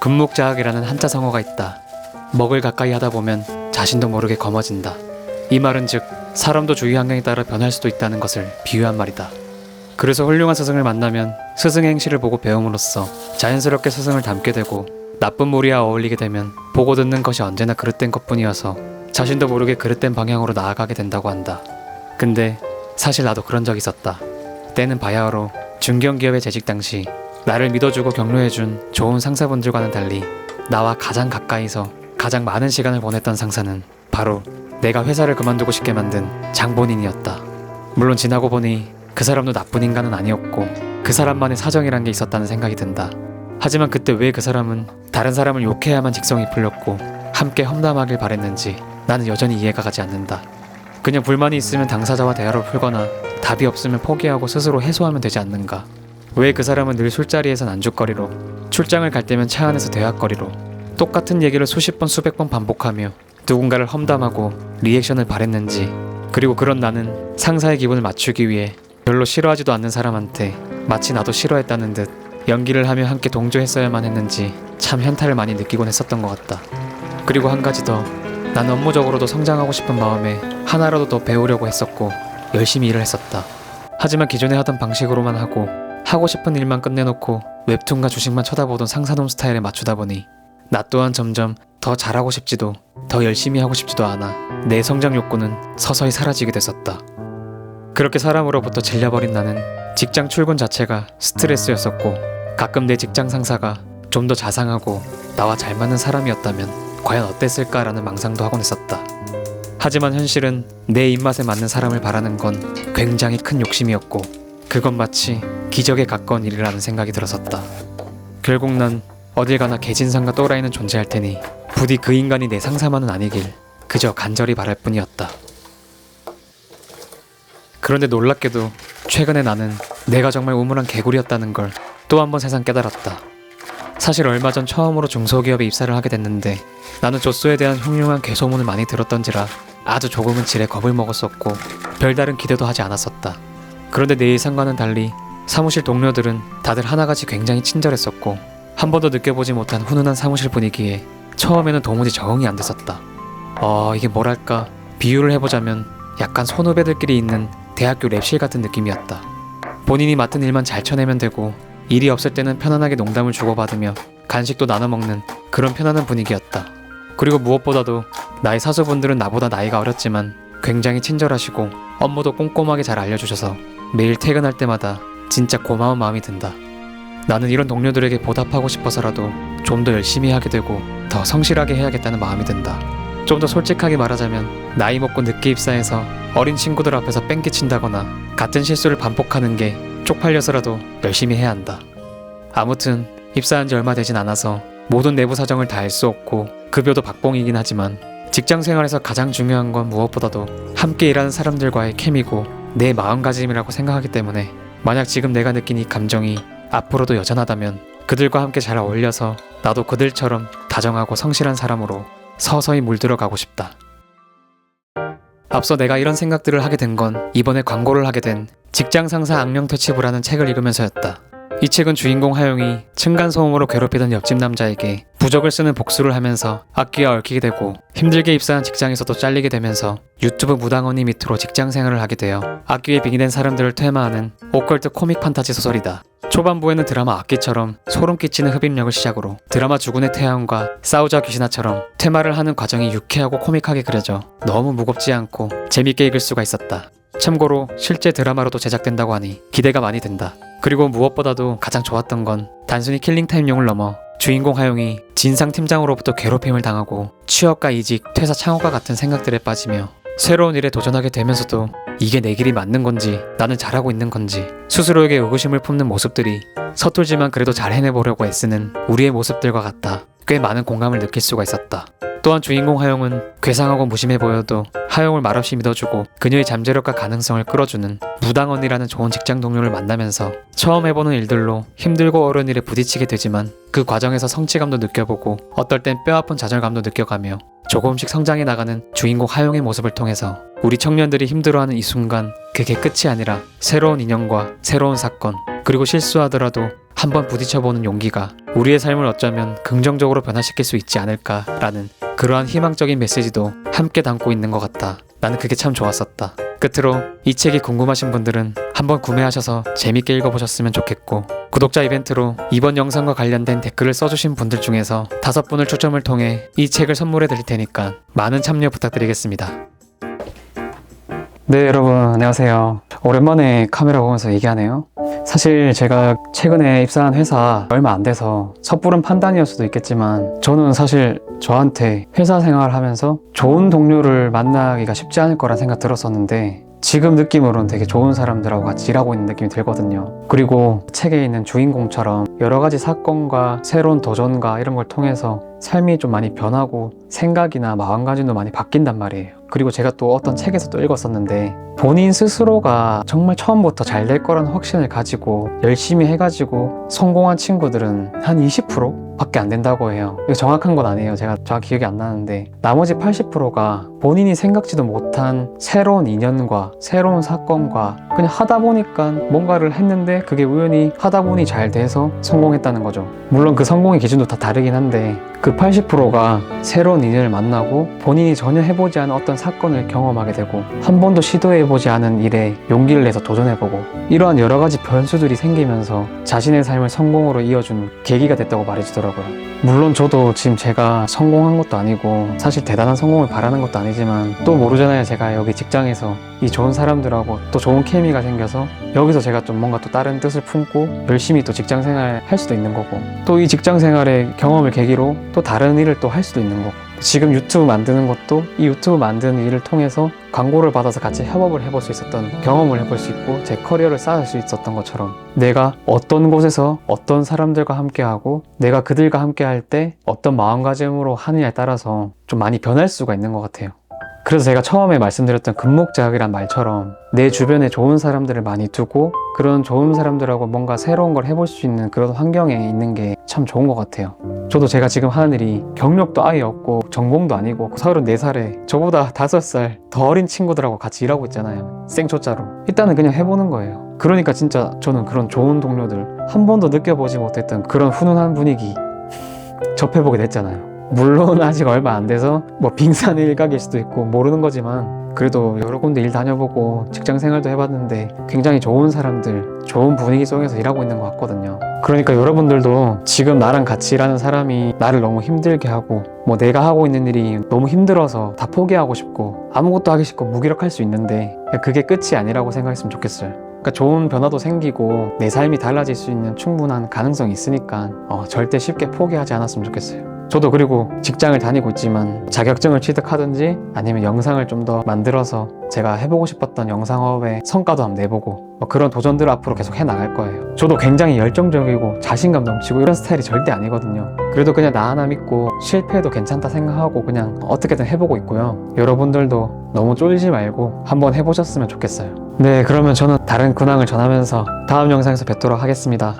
금묵자학이라는 한자 성어가 있다. 먹을 가까이 하다 보면 자신도 모르게 검어진다. 이 말은 즉 사람도 주위 환경에 따라 변할 수도 있다는 것을 비유한 말이다. 그래서 훌륭한 스승을 만나면 스승의 행실을 보고 배움으로써 자연스럽게 스승을 닮게 되고 나쁜 무리와 어울리게 되면 보고 듣는 것이 언제나 그릇된 것뿐이어서 자신도 모르게 그릇된 방향으로 나아가게 된다고 한다. 근데 사실 나도 그런 적 있었다. 때는 바야흐로 중견기업에 재직 당시 나를 믿어주고 격려해준 좋은 상사분들과는 달리 나와 가장 가까이서 가장 많은 시간을 보냈던 상사는 바로 내가 회사를 그만두고 싶게 만든 장본인이었다. 물론 지나고 보니 그 사람도 나쁜 인간은 아니었고 그 사람만의 사정이란 게 있었다는 생각이 든다. 하지만 그때 왜 그 사람은 다른 사람을 욕해야만 직성이 풀렸고 함께 험담하길 바랬는지 나는 여전히 이해가 가지 않는다. 그냥 불만이 있으면 당사자와 대화로 풀거나 답이 없으면 포기하고 스스로 해소하면 되지 않는가? 왜 그 사람은 늘 술자리에선 안주거리로 출장을 갈 때면 차 안에서 대화거리로 똑같은 얘기를 수십 번 수백 번 반복하며 누군가를 험담하고 리액션을 바랬는지 그리고 그런 나는 상사의 기분을 맞추기 위해 별로 싫어하지도 않는 사람한테 마치 나도 싫어했다는 듯 연기를 하며 함께 동조했어야만 했는지 참 현타를 많이 느끼곤 했었던 것 같다. 그리고 한 가지 더, 난 업무적으로도 성장하고 싶은 마음에 하나라도 더 배우려고 했었고 열심히 일을 했었다. 하지만 기존에 하던 방식으로만 하고 하고 싶은 일만 끝내놓고 웹툰과 주식만 쳐다보던 상사놈 스타일에 맞추다 보니 나 또한 점점 더 잘하고 싶지도 더 열심히 하고 싶지도 않아 내 성장 욕구는 서서히 사라지게 됐었다. 그렇게 사람으로부터 질려버린 나는 직장 출근 자체가 스트레스였었고 가끔 내 직장 상사가 좀 더 자상하고 나와 잘 맞는 사람이었다면 과연 어땠을까라는 망상도 하곤 했었다. 하지만 현실은 내 입맛에 맞는 사람을 바라는 건 굉장히 큰 욕심이었고 그건 마치 기적에 가까운 일이라는 생각이 들었었다. 결국 난 어딜 가나 개진상과 또라이는 존재할 테니 부디 그 인간이 내 상사만은 아니길 그저 간절히 바랄 뿐이었다. 그런데 놀랍게도 최근에 나는 내가 정말 우물한 개구리였다는 걸 또 한 번 세상 깨달았다. 사실 얼마 전 처음으로 중소기업에 입사를 하게 됐는데 나는 조수에 대한 흉흉한 개소문을 많이 들었던지라 아주 조금은 질에 겁을 먹었었고 별다른 기대도 하지 않았었다. 그런데 내 예상과는 달리 사무실 동료들은 다들 하나같이 굉장히 친절했었고 한 번도 느껴보지 못한 훈훈한 사무실 분위기에 처음에는 도무지 적응이 안 됐었다. 어, 이게 뭐랄까 비유를 해보자면 약간 선후배들끼리 있는 대학교 랩실 같은 느낌이었다. 본인이 맡은 일만 잘 쳐내면 되고 일이 없을 때는 편안하게 농담을 주고받으며 간식도 나눠 먹는 그런 편안한 분위기였다. 그리고 무엇보다도 나의 사수분들은 나보다 나이가 어렸지만 굉장히 친절하시고 업무도 꼼꼼하게 잘 알려주셔서 매일 퇴근할 때마다 진짜 고마운 마음이 든다. 나는 이런 동료들에게 보답하고 싶어서라도 좀 더 열심히 하게 되고 더 성실하게 해야겠다는 마음이 든다. 좀 더 솔직하게 말하자면 나이 먹고 늦게 입사해서 어린 친구들 앞에서 뺑기친다거나 같은 실수를 반복하는 게 쪽팔려서라도 열심히 해야 한다. 아무튼 입사한 지 얼마 되진 않아서 모든 내부 사정을 다 알 수 없고 급여도 박봉이긴 하지만 직장 생활에서 가장 중요한 건 무엇보다도 함께 일하는 사람들과의 케미고 내 마음가짐이라고 생각하기 때문에 만약 지금 내가 느낀 이 감정이 앞으로도 여전하다면 그들과 함께 잘 어울려서 나도 그들처럼 다정하고 성실한 사람으로 서서히 물들어 가고 싶다. 앞서 내가 이런 생각들을 하게 된 건 이번에 광고를 하게 된 직장 상사 악령 퇴치부라는 책을 읽으면서였다. 이 책은 주인공 하용이 층간소음으로 괴롭히던 옆집 남자에게 부적을 쓰는 복수를 하면서 악기와 얽히게 되고 힘들게 입사한 직장에서도 잘리게 되면서 유튜브 무당언니 밑으로 직장 생활을 하게 되어 악기에 빙의된 사람들을 퇴마하는 오컬트 코믹 판타지 소설이다. 초반부에는 드라마 악기처럼 소름 끼치는 흡입력을 시작으로 드라마 죽은의 태양과 싸우자 귀신아처럼 퇴마를 하는 과정이 유쾌하고 코믹하게 그려져 너무 무겁지 않고 재밌게 읽을 수가 있었다. 참고로 실제 드라마로도 제작된다고 하니 기대가 많이 된다. 그리고 무엇보다도 가장 좋았던 건 단순히 킬링타임용을 넘어 주인공 하용이 진상 팀장으로부터 괴롭힘을 당하고 취업과 이직, 퇴사 창업과 같은 생각들에 빠지며 새로운 일에 도전하게 되면서도 이게 내 길이 맞는 건지 나는 잘하고 있는 건지 스스로에게 의구심을 품는 모습들이 서툴지만 그래도 잘 해내보려고 애쓰는 우리의 모습들과 같다. 꽤 많은 공감을 느낄 수가 있었다. 또한 주인공 하용은 괴상하고 무심해 보여도 하용을 말없이 믿어주고 그녀의 잠재력과 가능성을 끌어주는 무당언니라는 좋은 직장 동료를 만나면서 처음 해보는 일들로 힘들고 어려운 일에 부딪히게 되지만 그 과정에서 성취감도 느껴보고 어떨 땐 뼈아픈 좌절감도 느껴가며 조금씩 성장해 나가는 주인공 하용의 모습을 통해서 우리 청년들이 힘들어하는 이 순간 그게 끝이 아니라 새로운 인연과 새로운 사건 그리고 실수하더라도 한번 부딪혀보는 용기가 우리의 삶을 어쩌면 긍정적으로 변화시킬 수 있지 않을까라는 그러한 희망적인 메시지도 함께 담고 있는 것 같다. 나는 그게 참 좋았었다. 끝으로 이 책이 궁금하신 분들은 한번 구매하셔서 재밌게 읽어보셨으면 좋겠고 구독자 이벤트로 이번 영상과 관련된 댓글을 써주신 분들 중에서 다섯 분을 추첨을 통해 이 책을 선물해 드릴 테니까 많은 참여 부탁드리겠습니다. 네 여러분 안녕하세요. 오랜만에 카메라 보면서 얘기하네요. 사실 제가 최근에 입사한 회사 얼마 안 돼서 섣부른 판단이었 수도 있겠지만 저는 사실 저한테 회사 생활을 하면서 좋은 동료를 만나기가 쉽지 않을 거라 생각 들었었는데 지금 느낌으로는 되게 좋은 사람들하고 같이 일하고 있는 느낌이 들거든요. 그리고 책에 있는 주인공처럼 여러 가지 사건과 새로운 도전과 이런 걸 통해서 삶이 좀 많이 변하고 생각이나 마음가짐도 많이 바뀐단 말이에요. 그리고 제가 또 어떤 책에서 또 읽었었는데 본인 스스로가 정말 처음부터 잘 될 거라는 확신을 가지고 열심히 해가지고 성공한 친구들은 한 20% 밖에 안 된다고 해요. 이거 정확한 건 아니에요. 제가 정확히 기억이 안 나는데 나머지 80%가 본인이 생각지도 못한 새로운 인연과 새로운 사건과 그냥 하다 보니까 뭔가를 했는데 그게 우연히 하다 보니 잘 돼서 성공했다는 거죠. 물론 그 성공의 기준도 다 다르긴 한데 그 80%가 새로운 인연을 만나고 본인이 전혀 해보지 않은 어떤 사건을 경험하게 되고 한 번도 시도해보지 않은 일에 용기를 내서 도전해보고 이러한 여러 가지 변수들이 생기면서 자신의 삶을 성공으로 이어준 계기가 됐다고 말해주더라고요. 물론 저도 지금 제가 성공한 것도 아니고 사실 대단한 성공을 바라는 것도 아니지만 또 모르잖아요. 제가 여기 직장에서 이 좋은 사람들하고 또 좋은 케미가 생겨서 여기서 제가 좀 뭔가 또 다른 뜻을 품고 열심히 또 직장 생활 할 수도 있는 거고 또 이 직장 생활의 경험을 계기로 또 다른 일을 또 할 수도 있는 거고 지금 유튜브 만드는 것도 이 유튜브 만드는 일을 통해서 광고를 받아서 같이 협업을 해볼 수 있었던 경험을 해볼 수 있고 제 커리어를 쌓을 수 있었던 것처럼 내가 어떤 곳에서 어떤 사람들과 함께하고 내가 그들과 함께할 때 어떤 마음가짐으로 하느냐에 따라서 좀 많이 변할 수가 있는 것 같아요. 그래서 제가 처음에 말씀드렸던 금목자학이란 말처럼 내 주변에 좋은 사람들을 많이 두고 그런 좋은 사람들하고 뭔가 새로운 걸 해볼 수 있는 그런 환경에 있는 게 참 좋은 것 같아요. 저도 제가 지금 하는 일이 경력도 아예 없고 전공도 아니고 34살에 저보다 5살 더 어린 친구들하고 같이 일하고 있잖아요. 생초짜로. 일단은 그냥 해보는 거예요. 그러니까 진짜 저는 그런 좋은 동료들 한 번도 느껴보지 못했던 그런 훈훈한 분위기 접해보게 됐잖아요. 물론 아직 얼마 안 돼서 뭐 빙산 일각일 수도 있고 모르는 거지만 그래도 여러 군데 일 다녀보고 직장 생활도 해봤는데 굉장히 좋은 사람들, 좋은 분위기 속에서 일하고 있는 것 같거든요. 그러니까 여러분들도 지금 나랑 같이 일하는 사람이 나를 너무 힘들게 하고 뭐 내가 하고 있는 일이 너무 힘들어서 다 포기하고 싶고 아무것도 하기 싫고 무기력할 수 있는데 그게 끝이 아니라고 생각했으면 좋겠어요. 그러니까 좋은 변화도 생기고 내 삶이 달라질 수 있는 충분한 가능성이 있으니까 어, 절대 쉽게 포기하지 않았으면 좋겠어요. 저도 그리고 직장을 다니고 있지만 자격증을 취득하든지 아니면 영상을 좀 더 만들어서 제가 해보고 싶었던 영상업의 성과도 한번 내보고 뭐 그런 도전들을 앞으로 계속 해 나갈 거예요. 저도 굉장히 열정적이고 자신감 넘치고 이런 스타일이 절대 아니거든요. 그래도 그냥 나 하나 믿고 실패해도 괜찮다 생각하고 그냥 어떻게든 해보고 있고요. 여러분들도 너무 쫄지 말고 한번 해보셨으면 좋겠어요. 네, 그러면 저는 다른 근황을 전하면서 다음 영상에서 뵙도록 하겠습니다.